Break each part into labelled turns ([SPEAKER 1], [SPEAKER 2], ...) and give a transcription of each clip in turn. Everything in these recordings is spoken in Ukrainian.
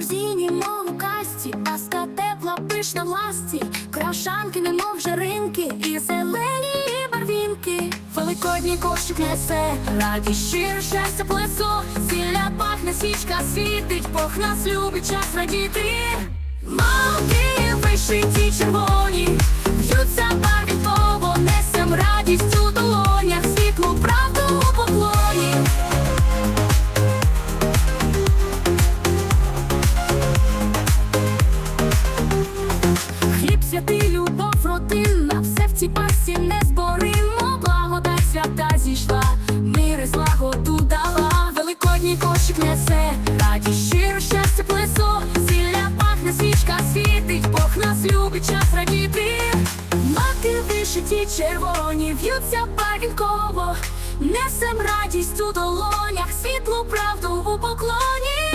[SPEAKER 1] корзині, мов у касті, аска тепла пишна власті, крашанки, немов жаринки, і зелені барвінки, великодні кошик несе, раді щире щастя плесо, зілля пахне свічка світить, Бог нас любить час радіти, Малки вишиті червоні. сьогодні кошик несе, радість щиро щастя плесо, зілля пахне, свічка світить, Бог нас любить час радіти, мати вишиті червоні, в'ються парінково, несем радість у долонях, світлу правду у поклоні.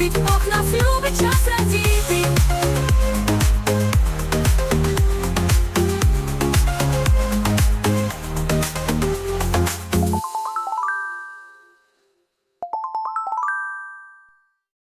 [SPEAKER 1] під окна любить час радіти.